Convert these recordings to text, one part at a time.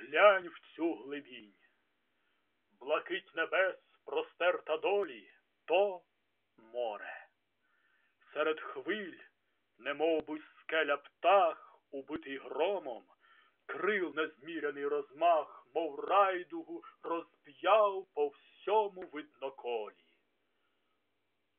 глянь в цю глибінь. Блакить небес простерта долі, то море. Серед хвиль, немов би скеля птах, убитий громом, крил незміряний розмах, мов райдугу розп'яв по всьому видноколі.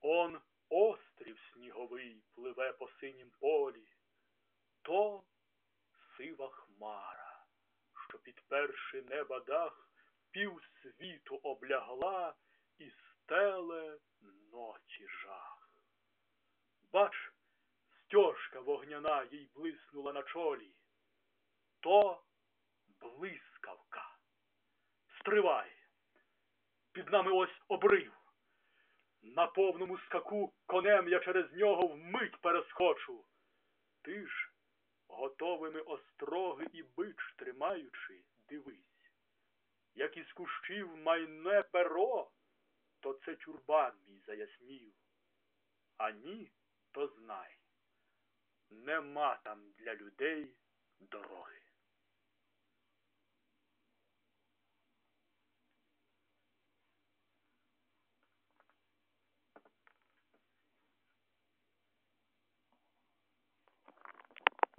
Он острів сніговий пливе по синім полі, то сива хмара, підперши неба дах, півсвіту облягла і стеле ночі жах. Бач, стежка вогняна їй блиснула на чолі, то блискавка. Стривай! Під нами ось обрив. На повному скаку конем я через нього вмить перескочу. Ти ж, готовими остроги і бич тримаючи, дивись. Як із кущів майне перо, то це чурбан мій заяснів. А ні, то знай, нема там для людей дороги.